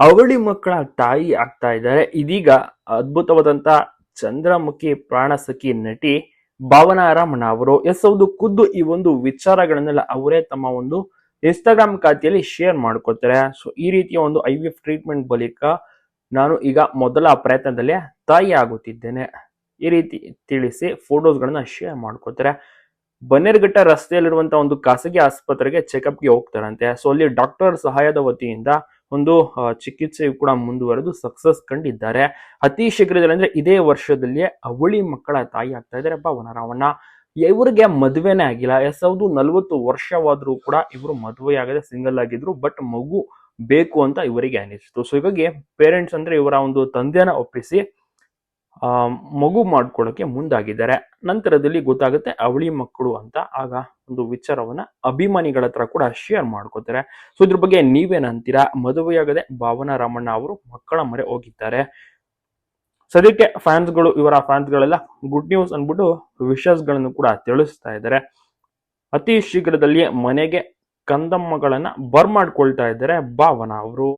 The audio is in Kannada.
ಅವಳಿ ಮಕ್ಕಳ ತಾಯಿ ಆಗ್ತಾ ಇದ್ದಾರೆ. ಇದೀಗ ಅದ್ಭುತವಾದಂತ ಚಂದ್ರಮುಖಿ ಪ್ರಾಣಸಖಿ ನಟಿ ಭಾವನಾ ರಾಮಣ್ಣ ಅವರು ಎಸ್ ಹೌದು ಖುದ್ದು ಈ ಒಂದು ವಿಚಾರಗಳನ್ನೆಲ್ಲ ಅವರೇ ತಮ್ಮ ಒಂದು ಇನ್ಸ್ಟಾಗ್ರಾಮ್ ಖಾತೆಯಲ್ಲಿ ಶೇರ್ ಮಾಡ್ಕೋತಾರೆ ಸೊ ಈ ರೀತಿಯ ಒಂದು ಐ ವಿ ಟ್ರೀಟ್ಮೆಂಟ್ ಬಳಿಕ ನಾನು ಈಗ ಮೊದಲ ಪ್ರಯತ್ನದಲ್ಲಿ ತಾಯಿ ಆಗುತ್ತಿದ್ದೇನೆ. ಈ ರೀತಿ ತಿಳಿಸಿ ಫೋಟೋಸ್ಗಳನ್ನ ಶೇರ್ ಮಾಡ್ಕೋತಾರೆ ಬನ್ನೇರ್ಘಟ್ಟ ರಸ್ತೆಯಲ್ಲಿರುವಂತಹ ಒಂದು ಖಾಸಗಿ ಆಸ್ಪತ್ರೆಗೆ ಚೆಕಪ್ಗೆ ಹೋಗ್ತಾರಂತೆ. ಸೊ ಅಲ್ಲಿ ಡಾಕ್ಟರ್ ಸಹಾಯದ ವತಿಯಿಂದ ಒಂದು ಚಿಕಿತ್ಸೆಯು ಕೂಡ ಮುಂದುವರೆದು ಸಕ್ಸಸ್ ಕಂಡಿದ್ದಾರೆ. ಅತಿ ಶೀಘ್ರದಲ್ಲಿ ಅಂದ್ರೆ ಇದೇ ವರ್ಷದಲ್ಲಿಯೇ ಅವಳಿ ಮಕ್ಕಳ ತಾಯಿ ಆಗ್ತಾ ಇದ್ದಾರೆ ಪವನ ರಾವಣ್ಣ ಇವರಿಗೆ ಮದುವೆನೇ ಆಗಿಲ್ಲ. ಎಸ್, ಹೌದು, ನಲ್ವತ್ತು ವರ್ಷವಾದ್ರೂ ಕೂಡ ಇವರು ಮದುವೆ ಆಗದೆ ಸಿಂಗಲ್ ಆಗಿದ್ರು ಬಟ್ ಮಗು ಬೇಕು ಅಂತ ಇವರಿಗೆ ಅನಿಸ್ತು. ಸೊ ಹೀಗಾಗಿ ಪೇರೆಂಟ್ಸ್ ಅಂದ್ರೆ ಇವರ ಒಂದು ತಂದೆಯನ್ನ ಒಪ್ಪಿಸಿ ಮಗು ಮಾಡ್ಕೊಳ್ಳೋಕೆ ಮುಂದಾಗಿದ್ದಾರೆ. ನಂತರದಲ್ಲಿ ಗೊತ್ತಾಗುತ್ತೆ ಅವಳಿ ಮಕ್ಕಳು ಅಂತ ಆಗ ಒಂದು ವಿಚಾರವನ್ನ ಅಭಿಮಾನಿಗಳ ಹತ್ರ ಕೂಡ ಶೇರ್ ಮಾಡ್ಕೋತಾರೆ. ಸೊ ಇದ್ರ ಬಗ್ಗೆ ನೀವೇನಂತೀರಾ ಮದುವೆಯಾಗದೆ ಭಾವನಾ ರಾಮಣ್ಣ ಅವರು ಮಕ್ಕಳ ಮರೆ ಹೋಗಿದ್ದಾರೆ. ಸದ್ಯಕ್ಕೆ ಫ್ಯಾನ್ಸ್ಗಳು, ಇವರ ಫ್ಯಾನ್ಸ್ಗಳೆಲ್ಲ ಗುಡ್ ನ್ಯೂಸ್ ಅಂದ್ಬಿಟ್ಟು ವಿಶಸ್ಗಳನ್ನು ಕೂಡ ತಿಳಿಸ್ತಾ ಇದ್ದಾರೆ. ಅತಿ ಶೀಘ್ರದಲ್ಲಿ ಮನೆಗೆ ಕಂದಮ್ಮಗಳನ್ನ ಬರ್ಮಾಡ್ಕೊಳ್ತಾ ಇದ್ದಾರೆ ಭಾವನಾ ಅವರು.